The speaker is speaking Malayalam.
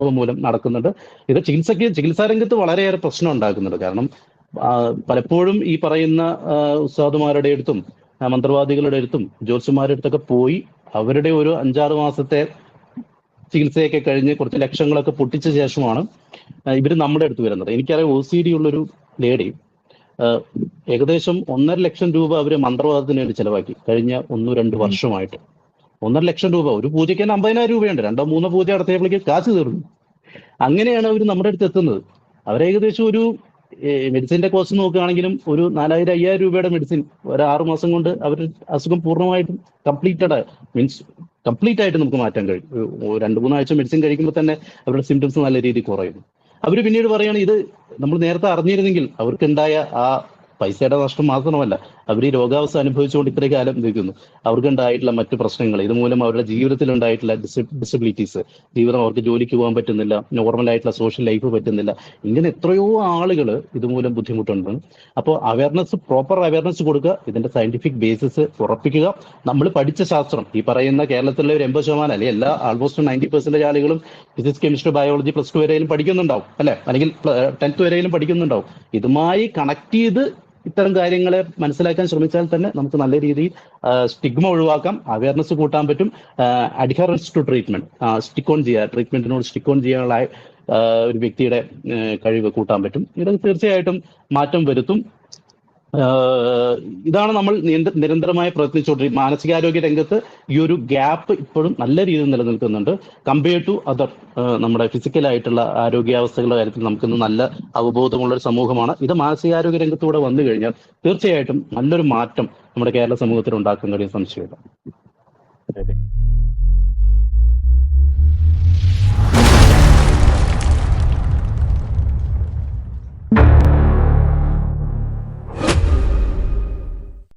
മൂലം നടക്കുന്നുണ്ട്. ഇത് ചികിത്സയ്ക്ക് ചികിത്സാ രംഗത്ത് വളരെയേറെ പ്രശ്നം ഉണ്ടാക്കുന്നുണ്ട്. കാരണം പലപ്പോഴും ഈ പറയുന്ന ഉസ്താദുമാരുടെ അടുത്തും മന്ത്രവാദികളുടെ അടുത്തും ജ്യോത്സ്യന്മാരുടെ അടുത്തൊക്കെ പോയി അവരുടെ ഒരു അഞ്ചാറ് മാസത്തെ ചികിത്സയൊക്കെ കഴിഞ്ഞ് കുറച്ച് ലക്ഷങ്ങളൊക്കെ പൊട്ടിച്ച ശേഷമാണ് ഇവർ നമ്മുടെ അടുത്ത് വരുന്നത്. എനിക്കറിയാം ഒ സി ഡി ഉള്ളൊരു ലേഡി ഏകദേശം ഒന്നര ലക്ഷം രൂപ അവർ മന്ത്രവാദത്തിന് വേണ്ടി ചെലവാക്കി കഴിഞ്ഞ ഒന്നു രണ്ട് വർഷമായിട്ട്. ഒന്നര ലക്ഷം രൂപ ഒരു പൂജയ്ക്ക് തന്നെ അമ്പതിനായിരം രൂപയുണ്ട്. രണ്ടോ മൂന്നോ പൂജ നടത്തിയപ്പോഴേക്ക് കാശ് തീർന്നു. അങ്ങനെയാണ് അവർ നമ്മുടെ അടുത്ത് എത്തുന്നത്. അവർ ഏകദേശം ഒരു മെഡിസിന്റെ കോസ്റ്റ് നോക്കുകയാണെങ്കിലും ഒരു നാലായിരം അയ്യായിരം രൂപയുടെ മെഡിസിൻ ഒരു ആറു മാസം കൊണ്ട് അവർ അസുഖം പൂർണമായിട്ടും കംപ്ലീറ്റഡ് മീൻസ് കംപ്ലീറ്റ് ആയിട്ട് നമുക്ക് മാറ്റാൻ കഴിയും. രണ്ട് മൂന്നാഴ്ച മെഡിസിൻ കഴിക്കുമ്പോൾ തന്നെ അവരുടെ സിംറ്റംസ് നല്ല രീതിയിൽ കുറയുന്നു അവർ പിന്നീട് പറയുകയാണ് ഇത് നമ്മൾ നേരത്തെ അറിഞ്ഞിരുന്നെങ്കിൽ അവർക്കുണ്ടായ ആ പൈസയുടെ നഷ്ടം മാത്രമല്ല അവർ ഈ രോഗാവസ്ഥ അനുഭവിച്ചുകൊണ്ട് ഇത്രയും കാലം നിൽക്കുന്നു അവർക്കുണ്ടായിട്ടുള്ള മറ്റു പ്രശ്നങ്ങൾ ഇതുമൂലം അവരുടെ ജീവിതത്തിൽ ഉണ്ടായിട്ടുള്ള ഡിസബിലിറ്റീസ് ജീവിതം അവർക്ക് ജോലിക്ക് പോകാൻ പറ്റുന്നില്ല നോർമൽ ആയിട്ടുള്ള സോഷ്യൽ ലൈഫ് പറ്റുന്നില്ല. ഇങ്ങനെ എത്രയോ ആളുകൾ ഇതുമൂലം ബുദ്ധിമുട്ടുണ്ട്. അപ്പോൾ അവയർനെസ് പ്രോപ്പർ അവയർനെസ് കൊടുക്കുക ഇതിന്റെ സയന്റിഫിക് ബേസിസ് ഉറപ്പിക്കുക. നമ്മൾ പഠിച്ച ശാസ്ത്രം ഈ പറയുന്ന കേരളത്തിലെ ഒരു എൺപത് ശതമാനം അല്ലെങ്കിൽ എല്ലാ ആൾമോസ്റ്റ് നയന്റി പെർസെന്റേജ് ആളുകളും physics chemistry biology plus two വരെയും പഠിക്കുന്നുണ്ടാവും അല്ലെ? അല്ലെങ്കിൽ ടെൻത്ത് വരെയും പഠിക്കുന്നുണ്ടാവും. ഇതുമായി കണക്ട് ചെയ്ത് ഇത്തരം കാര്യങ്ങളെ മനസ്സിലാക്കാൻ ശ്രമിച്ചാൽ തന്നെ നമുക്ക് നല്ല രീതിയിൽ സ്റ്റിഗ്മ ഒഴിവാക്കാം അവയർനെസ് കൂട്ടാൻ പറ്റും. Adherence to treatment. Stick on ചെയ്യുക ട്രീറ്റ്മെന്റിനോട് സ്റ്റിക്ക് ഓൺ ചെയ്യാനുള്ള ഒരു വ്യക്തിയുടെ കഴിവ് കൂട്ടാൻ പറ്റും. ഇത് തീർച്ചയായിട്ടും മാറ്റം വരുത്തും. ഇതാണ് നമ്മൾ നിരന്തരമായി പ്രയത്നിച്ചുകൊണ്ടിരിക്കുന്നത് മാനസികാരോഗ്യ രംഗത്ത് ഈ ഒരു ഗ്യാപ്പ് ഇപ്പോഴും നല്ല രീതിയിൽ നിലനിൽക്കുന്നുണ്ട്. കമ്പയർ ടു അതർ നമ്മുടെ ഫിസിക്കലായിട്ടുള്ള ആരോഗ്യാവസ്ഥകളുടെ കാര്യത്തിൽ നമുക്കിന്ന് നല്ല അവബോധമുള്ള ഒരു സമൂഹമാണ്. ഇത് മാനസികാരോഗ്യ രംഗത്തൂടെ വന്നു കഴിഞ്ഞാൽ തീർച്ചയായിട്ടും നല്ലൊരു മാറ്റം നമ്മുടെ കേരള സമൂഹത്തിൽ ഉണ്ടാക്കാൻ കഴിയും. സംശയമില്ല.